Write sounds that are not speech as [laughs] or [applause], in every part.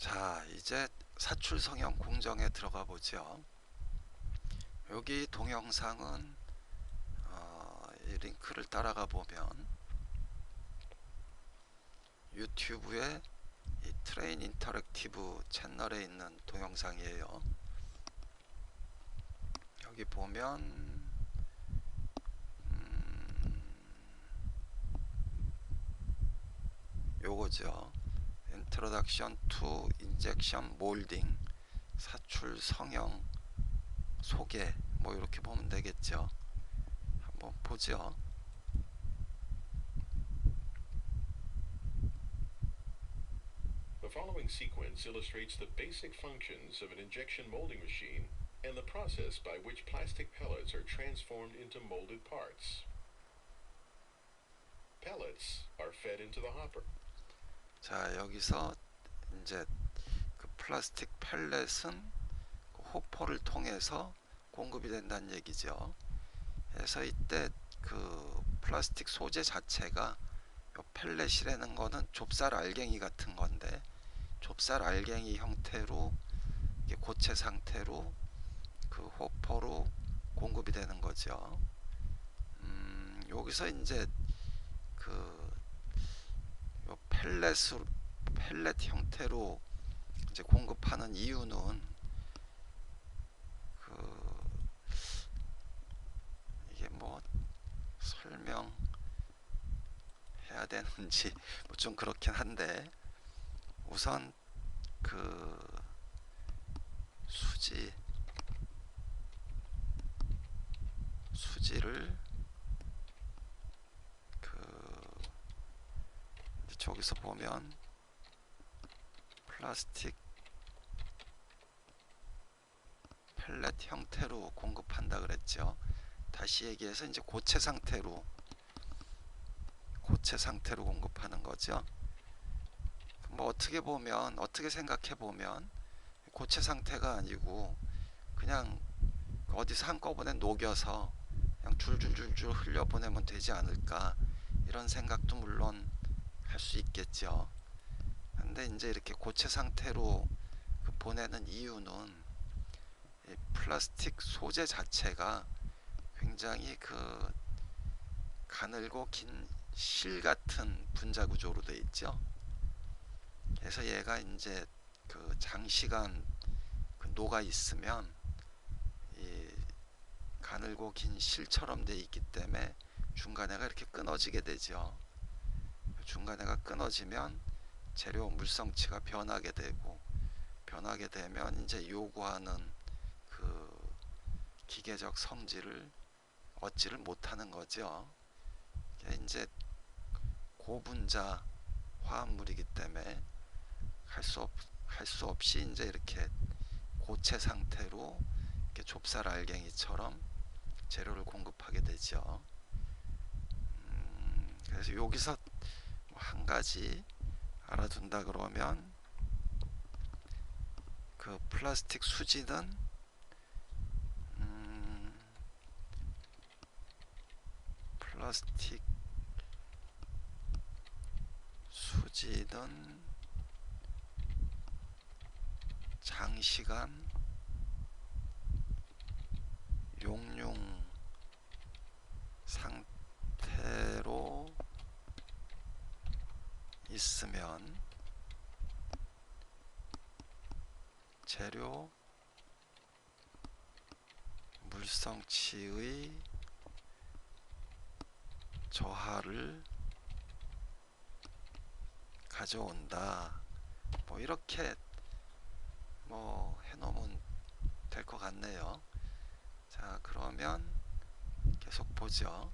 자, 이제 사출 성형 공정에 들어가 보죠. 여기 동영상은 어, 이 링크를 따라가 보면 유튜브에 이 트레인 인터랙티브 채널에 있는 동영상이에요. 여기 보면 음, 요거죠. Introduction to Injection Molding 사출 성형 소개 뭐 이렇게 보면 되겠죠. 한번 보죠. The following sequence illustrates the basic functions of an injection molding machine and the process by which plastic pellets are transformed into molded parts. Pellets are fed into the hopper. 자 여기서 이제 그 플라스틱 펠렛은 그 호퍼를 통해서 공급이 된다는 얘기죠. 그래서 이때 그 플라스틱 소재 자체가 요 펠렛이라는 거는 좁쌀 알갱이 같은 건데 좁쌀 알갱이 형태로 고체 상태로 그 호퍼로 공급이 되는 거죠. 음, 여기서 이제 그 요 펠렛으로 펠렛 형태로 이제 공급하는 이유는 그 이게 뭐 설명 해야 되는지 [laughs] 뭐 좀 그렇긴 한데 우선 그 수지 수지를 그 이제 저기서 보면 플라스틱 펠렛 형태로 공급한다 그랬죠. 다시 얘기해서 이제 고체 상태로 고체 상태로 공급하는 거죠. 뭐 어떻게 보면 어떻게 생각해 보면 고체 상태가 아니고 그냥 어디서 한꺼번에 녹여서 그냥 줄줄줄줄 흘려보내면 되지 않을까 이런 생각도 물론 할 수 있겠죠. 근데 이제 이렇게 고체 상태로 그 보내는 이유는 이 플라스틱 소재 자체가 굉장히 그 가늘고 긴 실 같은 분자 구조로 되어 있죠. 그래서 얘가 이제 그 장시간 그 녹아 있으면 이 가늘고 긴 실처럼 되어 있기 때문에 중간에가 이렇게 끊어지게 되죠. 중간에가 끊어지면 재료 물성치가 변하게 되고 변하게 되면 이제 요구하는 그 기계적 성질을 얻지를 못하는 거죠. 이제 고분자 화합물이기 때문에 할수 없, 할수 없이 이제 이렇게 고체 상태로 이렇게 좁쌀 알갱이처럼 재료를 공급하게 되죠. 음, 그래서 여기서 뭐 한 가지 알아둔다 그러면 그 플라스틱 수지는 음, 플라스틱 수지는 장시간 용융 상태로 있으면 재료 물성치의 저하를 가져온다. 뭐 이렇게 뭐 해놓으면 될 것 같네요. 자 그러면 계속 보죠.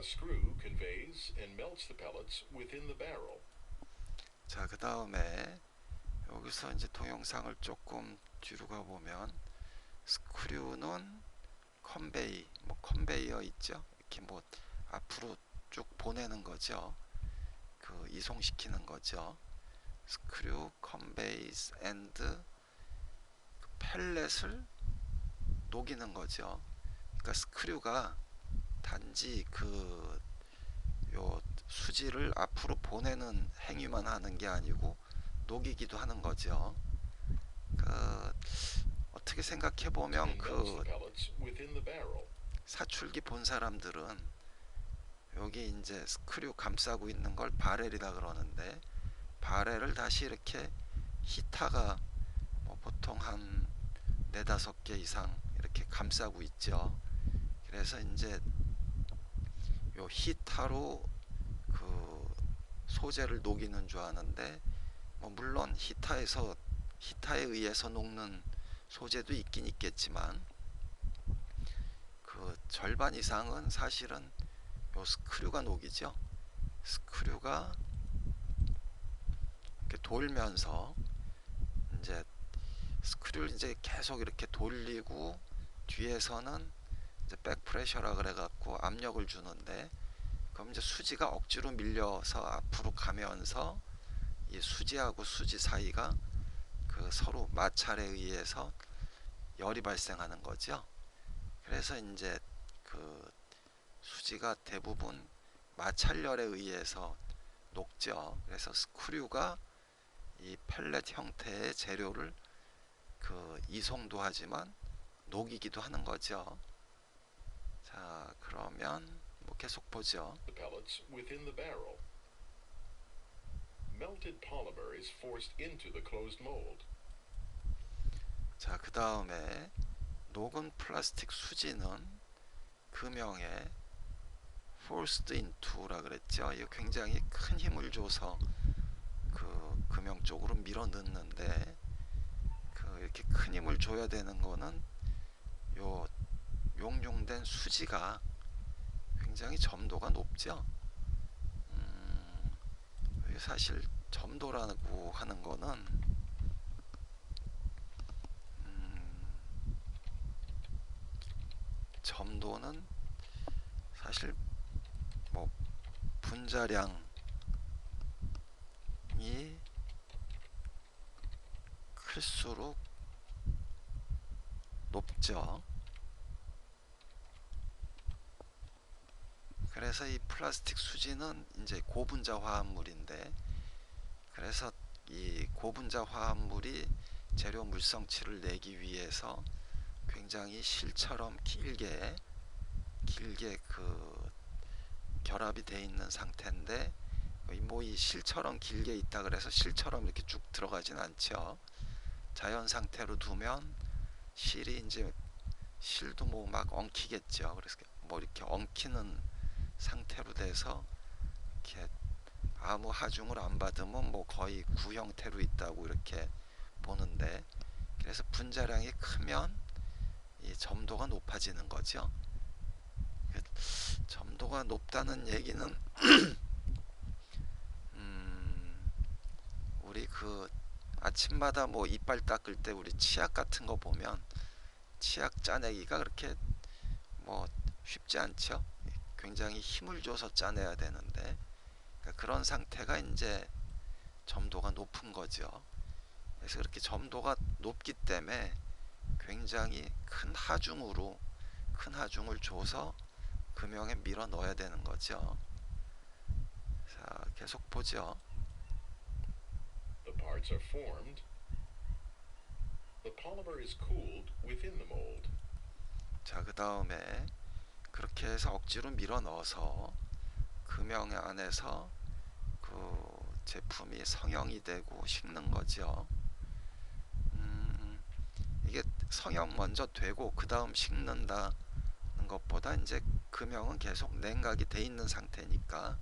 A screw conveys and melts the pellets within the barrel. 자, 그 다음에 여기서 이제 동영상을 조금 뒤로 가보면 스크류는 컨베이, 뭐 컨베이어 있죠? 이렇게 뭐 앞으로 쭉 보내는 거죠. 그 이송시키는 거죠. 스크류 컨베이스 앤드 그 펠렛을 녹이는 거죠. 그러니까 스크류가 단지 그 요 수지를 앞으로 보내는 행위만 하는 게 아니고 녹이기도 하는 거죠. 그 어떻게 생각해 보면 그. 사출기 본 사람들은 여기 이제 스크류 감싸고 있는 걸 바렐이다 그러는데 바렐을 다시 이렇게 히타가 뭐 보통 한 네다섯 개 이상 이렇게 감싸고 있죠. 그래서 이제 요 히타로 그 소재를 녹이는 줄 아는데 뭐 물론 히타에서 히타에 의해서 녹는 소재도 있긴 있겠지만 그 절반 이상은 사실은 요 스크류가 녹이죠. 스크류가 이렇게 돌면서 이제 스크류를 이제 계속 이렇게 돌리고 뒤에서는 이제 백프레셔라 그래 갖고 압력을 주는데 그럼 이제 수지가 억지로 밀려서 앞으로 가면서 이 수지하고 수지 사이가 그 서로 마찰에 의해서 열이 발생하는 거죠. 그래서 이제 그 수지가 대부분 마찰열에 의해서 녹죠. 그래서 스크류가 이 펠렛 형태의 재료를 그 이송도 하지만 녹이기도 하는 거죠. 자, 그러면 뭐 계속 보죠. the pellets within the barrel. Melted polymer is forced into the closed mold. 자, 그 다음에 녹은 플라스틱 수지는 금형에 forced into라 그랬죠. 이거 굉장히 큰 힘을 줘서 그 금형 쪽으로 밀어 넣는데 그 이렇게 큰 힘을 줘야 되는 거는 요 용융된 수지가 굉장히 점도가 높죠. 음, 사실 점도라고 하는 거는 음, 점도는 사실 뭐 분자량이 클수록 높죠. 그래서 이 플라스틱 수지는 이제 고분자 화합물인데 그래서 이 고분자 화합물이 재료 물성치를 내기 위해서 굉장히 실처럼 길게 길게 그 결합이 돼 있는 상태인데 뭐 이 실처럼 길게 있다 그래서 실처럼 이렇게 쭉 들어가진 않죠. 자연 상태로 두면 실이 이제 실도 뭐 막 엉키겠죠. 그래서 뭐 이렇게 엉키는 상태로 돼서 이렇게 아무 하중을 안 받으면 뭐 거의 구 형태로 있다고 이렇게 보는데 그래서 분자량이 크면 이 점도가 높아지는 거죠. 그 점도가 높다는 얘기는 [clears throat] 음, 우리 그 아침마다 뭐 이빨 닦을 때 우리 치약 같은 거 보면 치약 짜내기가 그렇게 뭐 쉽지 않죠. 굉장히 힘을 줘서 짜내야 되는데 그러니까 그런 상태가 이제 점도가 높은 거죠. 그래서 그렇게 점도가 높기 때문에 굉장히 큰 하중으로 큰 하중을 줘서 금형에 밀어 넣어야 되는 거죠. 자, 계속 보죠. The parts are formed. The polymer is cooled within the mold. 자, 그 다음에 그렇게 해서 억지로 밀어 넣어서 금형 안에서 그 제품이 성형이 되고 식는 거죠. 음, 이게 성형 먼저 되고 그 다음 식는다는 것보다 이제 금형은 계속 냉각이 돼 있는 상태니까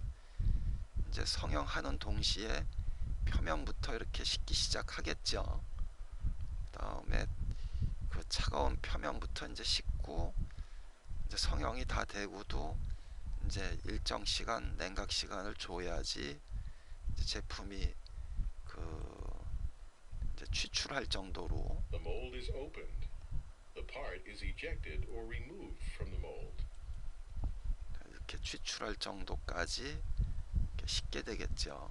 이제 성형하는 동시에 표면부터 이렇게 식기 시작하겠죠. 그다음에 그 차가운 표면부터 이제 식고 이제 성형이 다 되고도 이제 일정 시간 냉각 시간을 줘야지 제품이 그 이제 취출할 정도로 The mold is opened. The part is ejected or removed from the mold. 이렇게 취출할 정도까지 이렇게 식게 되겠죠.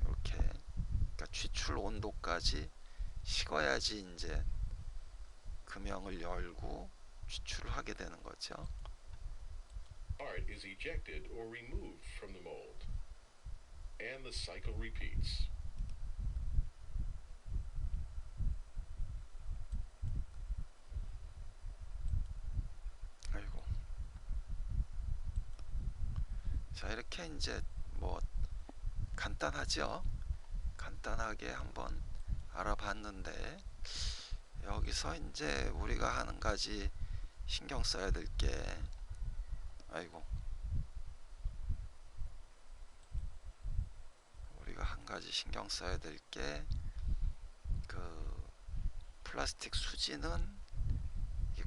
이렇게 그러니까 취출 온도까지 식어야지 이제 금형을 열고 취출을 하게 되는 거죠. art is ejected or removed from the mold. And the cycle repeats. 아이고. 자, 이렇게 이제 뭐 간단하죠? 간단하게 한번 알아봤는데 여기서 이제 우리가 하는 가지 신경 써야 될 게 아이고. 우리가 한 가지 신경 써야 될 게 그 플라스틱 수지는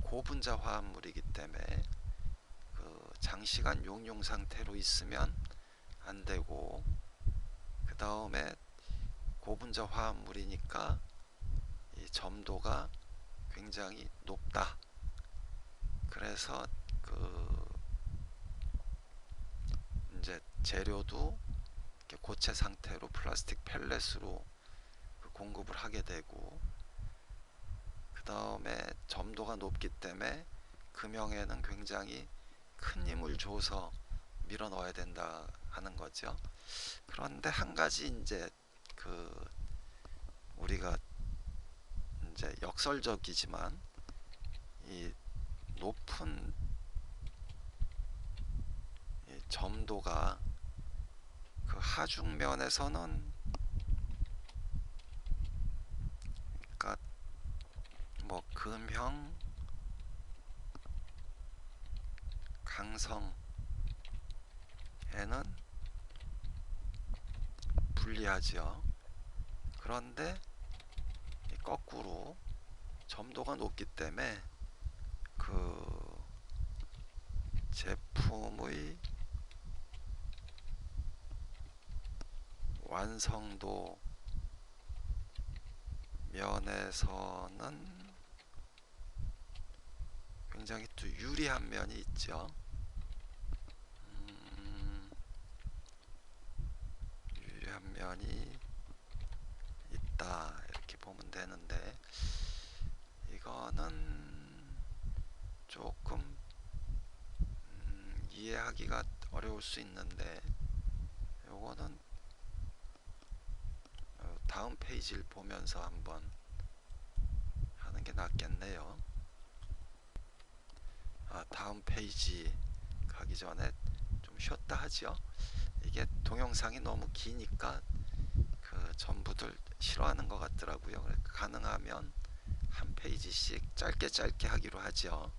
고분자 화합물이기 때문에 그 장시간 용융 상태로 있으면 안 되고 그 다음에 고분자 화합물이니까 이 점도가 굉장히 높다. 그래서 그 이제 재료도 고체 상태로 플라스틱 펠렛으로 그 공급을 하게 되고 그 다음에 점도가 높기 때문에 금형에는 굉장히 큰 힘을 줘서 밀어 넣어야 된다 하는 거죠. 그런데 한 가지 이제 그 우리가 이제 역설적이지만 이 높은 이 점도가 그 하중면에서는 그러니까 뭐 금형 강성에는 불리하죠. 그런데 이 거꾸로 점도가 높기 때문에 그 제품의 완성도 면에서는 굉장히 또 유리한 면이 있죠. 음, 유리한 면이 있다 되는데 이거는 조금 음, 이해하기가 어려울 수 있는데 요거는 어, 다음 페이지를 보면서 한번 하는 게 낫겠네요. 아, 다음 페이지 가기 전에 좀 쉬었다 하죠. 이게 동영상이 너무 기니까 그 전부들 싫어하는 것 같더라고요. 가능하면 한 페이지씩 짧게 짧게 하기로 하죠.